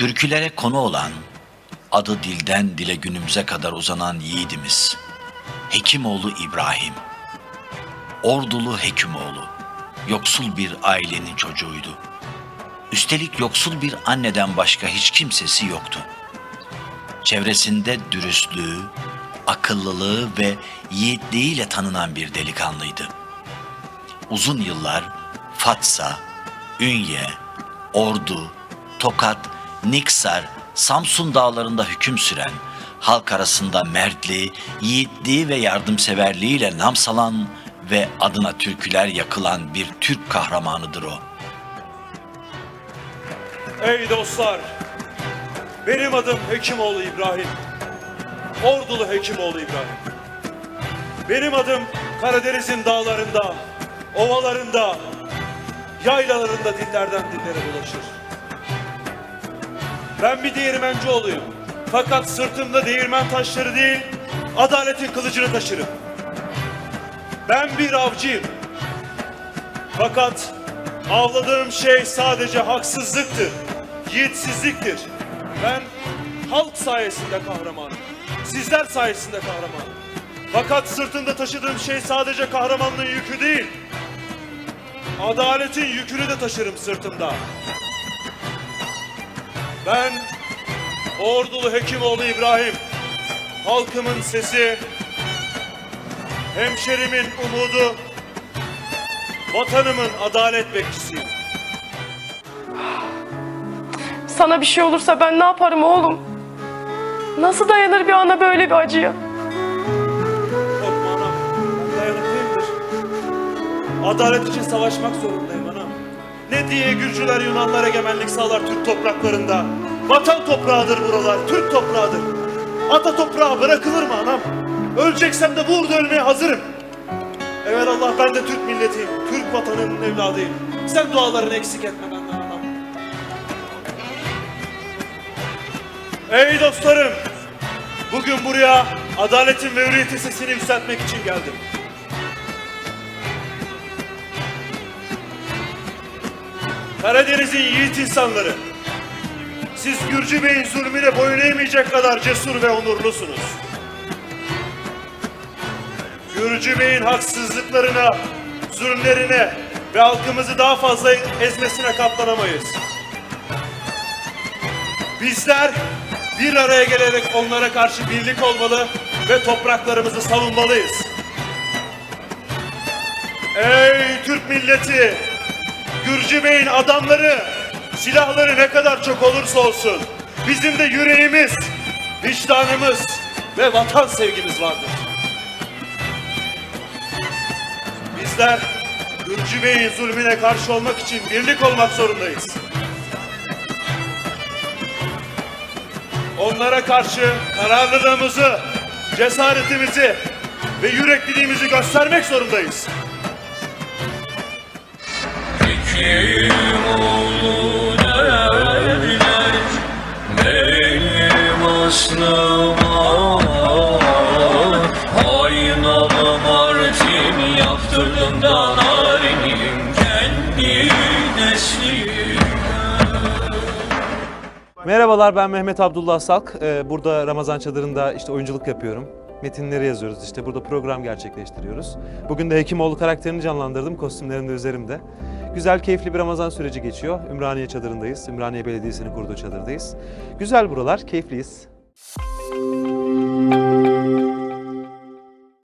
Türkülere konu olan, adı dilden dile günümüze kadar uzanan yiğidimiz, Hekimoğlu İbrahim. Ordulu Hekimoğlu, yoksul bir ailenin çocuğuydu. Üstelik yoksul bir anneden başka hiç kimsesi yoktu. Çevresinde dürüstlüğü, akıllılığı ve yiğitliğiyle tanınan bir delikanlıydı. Uzun yıllar Fatsa, Ünye, Ordu, Tokat, Niksar, Samsun dağlarında hüküm süren, halk arasında mertliği, yiğitliği ve yardımseverliğiyle nam salan ve adına türküler yakılan bir Türk kahramanıdır o. Ey dostlar! Benim adım Hekimoğlu İbrahim. Ordulu Hekimoğlu İbrahim. Benim adım Karadeniz'in dağlarında, ovalarında, yaylalarında dillerden dillere dolaşır. Ben bir değirmenci oğluyum. Fakat sırtımda değirmen taşları değil, adaletin kılıcını taşırım. Ben bir avcıyım. Fakat avladığım şey sadece haksızlıktır, yiğitsizliktir. Ben halk sayesinde kahramanım. Sizler sayesinde kahramanım. Fakat sırtımda taşıdığım şey sadece kahramanlığın yükü değil. Adaletin yükünü de taşırım sırtımda. Ben Ordulu Hekimoğlu İbrahim, halkımın sesi, hemşerimin umudu, Vatanımın adalet bekçisiyim. Sana bir şey olursa ben ne yaparım oğlum? Nasıl dayanır bir ana böyle bir acıya? Korkma anam. Ben dayanıklıyımdır. Adalet için savaşmak zorundayım anam. Ne diye Gürcüler Yunanlar egemenlik sağlar Türk topraklarında. Vatan toprağıdır buralar, Türk toprağıdır. Ata toprağı bırakılır mı anam? Öleceksem de burada ölmeye hazırım. Evet Allah ben de Türk milletiyim. Türk vatanının evladıyım. Sen dualarını eksik etme benden anam. Ey dostlarım! Bugün buraya adaletin ve hürriyetin sesini yükseltmek için geldim. Karadeniz'in yiğit insanları. Siz Gürcü Bey'in zulmüne boyun eğmeyecek kadar cesur ve onurlusunuz. Gürcü Bey'in haksızlıklarına, zulümlerine ve halkımızı daha fazla ezmesine katlanamayız. Bizler bir araya gelerek onlara karşı birlik olmalı ve topraklarımızı savunmalıyız. Ey Türk milleti! Gürcü Bey'in adamları, silahları ne kadar çok olursa olsun bizim de yüreğimiz, vicdanımız ve vatan sevgimiz vardır. Bizler Gürcü Bey'in zulmüne karşı olmak için birlik olmak zorundayız. Onlara karşı kararlılığımızı, cesaretimizi ve yürekliliğimizi göstermek zorundayız. Merhabalar ben Mehmet Abdullah Salk. Ee, Burada Ramazan Çadırı'nda işte oyunculuk yapıyorum metinleri yazıyoruz. İşte burada program gerçekleştiriyoruz. Bugün de Hekimoğlu karakterini canlandırdım. Kostümlerim de üzerimde. Güzel, keyifli bir Ramazan süreci geçiyor. Ümraniye çadırındayız. Ümraniye Belediyesi'nin kurduğu çadırdayız. Güzel buralar, keyifliyiz. Müzik